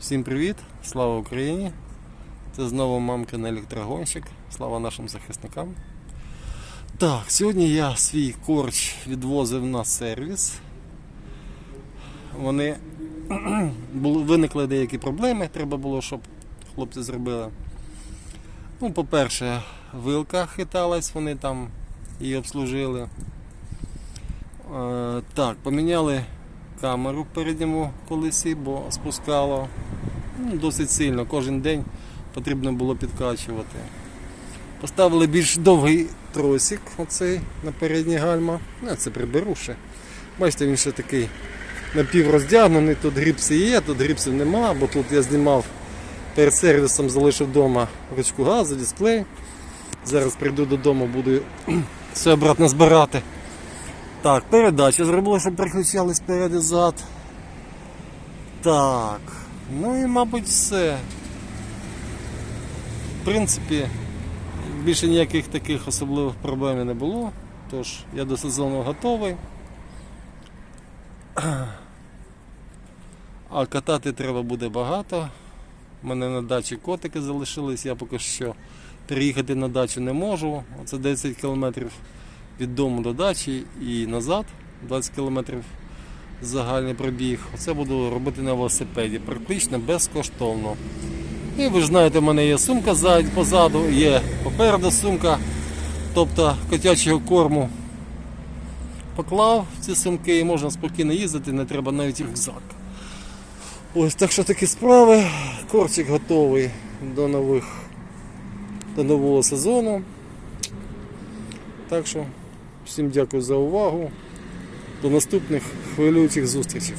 Всім привіт! Слава Україні! Це знову мамкин електрогонщик. Слава нашим захисникам. Так, сьогодні я свій корч відвозив на сервіс. Вони виникли деякі проблеми, треба було, щоб хлопці зробили. Ну, по-перше, вилка хиталась, вони там її обслужили. Е, так, поміняли камеру в передньому колесі, бо спускало ну, досить сильно. Кожен день потрібно було підкачувати. Поставили більш довгий тросик оцей на передній гальма. Ну, це приберу ще. Бачите, він ще такий напівроздягнений, тут гріпси є, тут гріпсів нема, бо тут я знімав перед сервісом, залишив вдома ручку газу, дисплей. Зараз прийду додому, буду все обратно збирати. Так, передача зробила, щоб переключались сперед і зад. Так. Ну і мабуть все. В принципі, більше ніяких таких особливих проблем не було. Тож я до сезону готовий. А катати треба буде багато. У мене на дачі котики залишились, я поки що приїхати на дачу не можу. Оце 10 кілометрів від дому до дачі і назад 20 км загальний пробіг. Оце буду робити на велосипеді, практично безкоштовно. І ви ж знаєте, в мене є сумка позаду, є попереду сумка, тобто котячого корму. Поклав ці сумки і можна спокійно їздити, не треба навіть рюкзак. Ось так що такі справи. Корчик готовий до нових до нового сезону. Так що всім дякую за увагу. До наступних хвилюючих зустрічей.